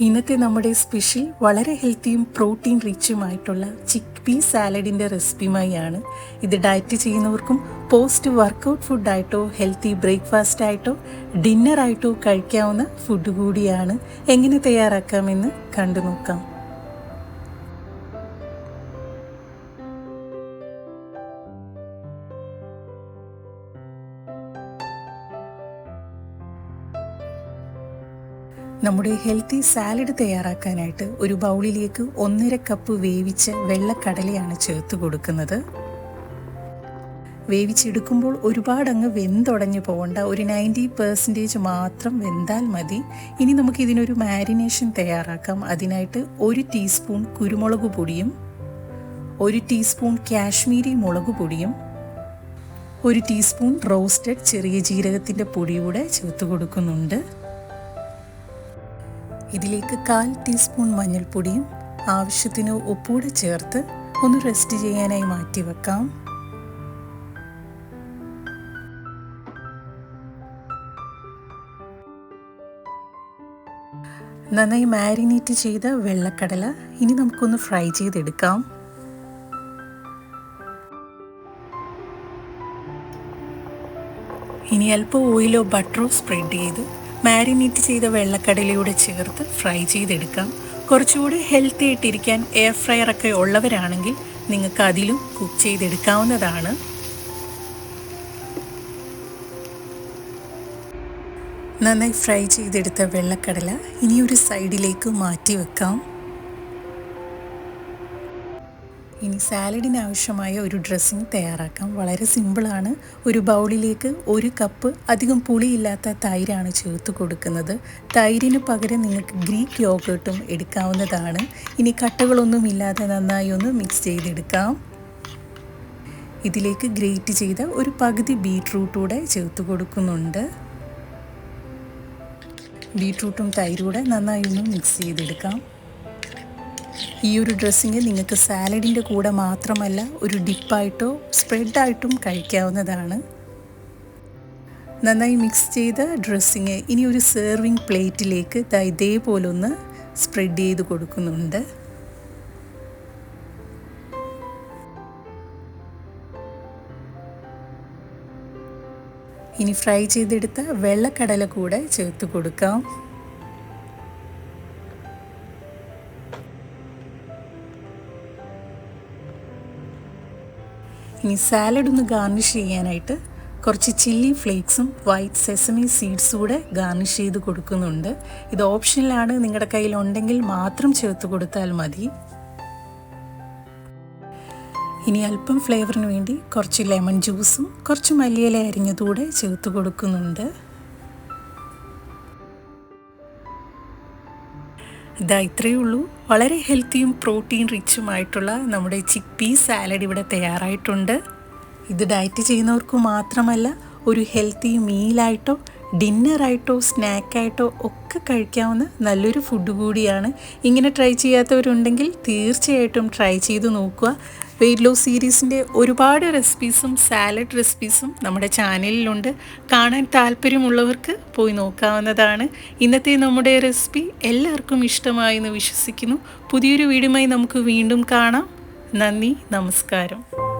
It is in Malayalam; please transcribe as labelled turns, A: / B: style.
A: ഇന്നത്തെ നമ്മുടെ സ്പെഷ്യൽ വളരെ ഹെൽത്തിയും പ്രോട്ടീൻ റിച്ചുമായിട്ടുള്ള ചിക്ക് പീ സാലഡിന്റെ റെസിപ്പിയുമായാണ് ഇത് ഡയറ്റ് ചെയ്യുന്നവർക്കും പോസ്റ്റ് വർക്കൗട്ട് ഫുഡായിട്ടോ ഹെൽത്തി ബ്രേക്ക്ഫാസ്റ്റ് ആയിട്ടോ ഡിന്നറായിട്ടോ കഴിക്കാവുന്ന ഫുഡ് കൂടിയാണ് എങ്ങനെ തയ്യാറാക്കാമെന്ന് കണ്ടു നോക്കാം നമ്മുടെ ഹെൽത്തി സാലഡ് തയ്യാറാക്കാനായിട്ട് ഒരു ബൗളിലേക്ക് ഒന്നര കപ്പ് വേവിച്ച വെള്ളക്കടലയാണ് ചേർത്ത് കൊടുക്കുന്നത്. വേവിച്ചെടുക്കുമ്പോൾ ഒരുപാടങ്ങ് വെന്തുടഞ്ഞു പോകണ്ട ഒരു നയന്റി പെർസെന്റേജ് മാത്രം വെന്താൽ മതി. ഇനി നമുക്ക് ഇതിനൊരു മാരിനേഷൻ തയ്യാറാക്കാം. അതിനായിട്ട് ഒരു ടീസ്പൂൺ കുരുമുളക് പൊടിയും ഒരു ടീസ്പൂൺ കാശ്മീരി മുളക് പൊടിയും ഒരു ടീസ്പൂൺ റോസ്റ്റഡ് ചെറിയ ജീരകത്തിന്റെ പൊടിയൂടെ ചേർത്ത് കൊടുക്കുന്നുണ്ട്. ഇതിലേക്ക് കാൽ ടീസ്പൂൺ മഞ്ഞൾപ്പൊടിയും ആവശ്യത്തിന് ഉപ്പൂടെ ചേർത്ത് ഒന്ന് റെസ്റ്റ് ചെയ്യാനായി മാറ്റി വെക്കാം. നന്നായി മാരിനേറ്റ് ചെയ്ത വെള്ളക്കടല ഇനി നമുക്കൊന്ന് ഫ്രൈ ചെയ്തെടുക്കാം. ഇനി അല്പം ഓയിലോ ബട്ടറോ സ്പ്രെഡ് ചെയ്ത് മാരിനേറ്റ് ചെയ്ത വെള്ളക്കടലയൂടെ ചേർത്ത് ഫ്രൈ ചെയ്തെടുക്കാം. കുറച്ചുകൂടി ഹെൽത്തി ആയിട്ടിരിക്കാൻ എയർ ഫ്രയർ ഒക്കെ ഉള്ളവരാണെങ്കിൽ നിങ്ങൾക്ക് അതിലും കുക്ക് ചെയ്തെടുക്കാവുന്നതാണ്. നന്നായി ഫ്രൈ ചെയ്തെടുത്ത വെള്ളക്കടല ഇനിയൊരു സൈഡിലേക്ക് മാറ്റി വെക്കാം. ഇനി സാലഡിന് ആവശ്യമായ ഒരു ഡ്രസ്സിങ് തയ്യാറാക്കാം. വളരെ സിമ്പിളാണ് ഒരു ബൗളിലേക്ക് ഒരു കപ്പ് അധികം പുളിയില്ലാത്ത തൈരാണ് ചേർത്ത് കൊടുക്കുന്നത്. തൈരിന് പകരം നിങ്ങൾക്ക് ഗ്രീക്ക് യോഗേർട്ടും എടുക്കാവുന്നതാണ്. ഇനി കട്ടകളൊന്നും ഇല്ലാതെ നന്നായി ഒന്ന് മിക്സ് ചെയ്തെടുക്കാം. ഇതിലേക്ക് ഗ്രേറ്റ് ചെയ്ത ഒരു പകുതി ബീട്രൂട്ടൂടെ ചേർത്ത് കൊടുക്കുന്നുണ്ട്. ബീട്രൂട്ടും തൈരൂടെ നന്നായി ഒന്ന് മിക്സ് ചെയ്തെടുക്കാം. ഈ ഒരു ഡ്രസ്സിങ് നിങ്ങൾക്ക് സാലഡിന്റെ കൂടെ മാത്രമല്ല ഒരു ഡിപ്പായിട്ടോ സ്പ്രെഡായിട്ടും കഴിക്കാവുന്നതാണ്. നന്നായി മിക്സ് ചെയ്ത ഡ്രസ്സിങ് ഇനി ഒരു സെർവിങ് പ്ലേറ്റിലേക്ക് ഇതേപോലെ ഒന്ന് സ്പ്രെഡ് ചെയ്ത് കൊടുക്കുന്നുണ്ട്. ഇനി ഫ്രൈ ചെയ്തെടുത്ത വെള്ളക്കടല കൂടെ ചേർത്ത് കൊടുക്കാം. ഇനി സാലഡ് ഒന്ന് ഗാർണിഷ് ചെയ്യാനായിട്ട് കുറച്ച് ചില്ലി ഫ്ലേക്സും വൈറ്റ് സെസമി സീഡ്സും കൂടെ ഗാർണിഷ് ചെയ്ത് കൊടുക്കുന്നുണ്ട്. ഇത് ഓപ്ഷനിലാണ് നിങ്ങളുടെ കയ്യിൽ ഉണ്ടെങ്കിൽ മാത്രം ചേർത്ത് കൊടുത്താൽ മതി. ഇനി അല്പം ഫ്ലേവറിന് വേണ്ടി കുറച്ച് ലെമൺ ജ്യൂസും കുറച്ച് മല്ലിയില അരിഞ്ഞതുകൂടെ ചേർത്ത് കൊടുക്കുന്നുണ്ട്. ഇതാ ഇത്രയേ ഉള്ളൂ. വളരെ ഹെൽത്തിയും പ്രോട്ടീൻ റിച്ചുമായിട്ടുള്ള നമ്മുടെ ചിക്ക് പീ സാലഡ് ഇവിടെ തയ്യാറായിട്ടുണ്ട്. ഇത് ഡയറ്റ് ചെയ്യുന്നവർക്ക് മാത്രമല്ല ഒരു ഹെൽത്തി മീലായിട്ടോ ഡിന്നറായിട്ടോ സ്നാക്കായിട്ടോ ഒക്കെ കഴിക്കാവുന്ന നല്ലൊരു ഫുഡ് കൂടിയാണ്. ഇങ്ങനെ ട്രൈ ചെയ്യാത്തവരുണ്ടെങ്കിൽ തീർച്ചയായിട്ടും ട്രൈ ചെയ്ത് നോക്കുക. വെയിറ്റ് ലോസ് സീരീസിന്റെ ഒരുപാട് റെസിപ്പീസും സാലഡ് റെസിപ്പീസും നമ്മുടെ ചാനലിലുണ്ട് കാണാൻ താല്പര്യമുള്ളവർക്ക് പോയി നോക്കാവുന്നതാണ്. ഇന്നത്തെ നമ്മുടെ റെസിപ്പി എല്ലാവർക്കും ഇഷ്ടമായി എന്ന് വിശ്വസിക്കുന്നു. പുതിയൊരു വീഡിയോയുമായി നമുക്ക് വീണ്ടും കാണാം. നന്ദി നമസ്കാരം.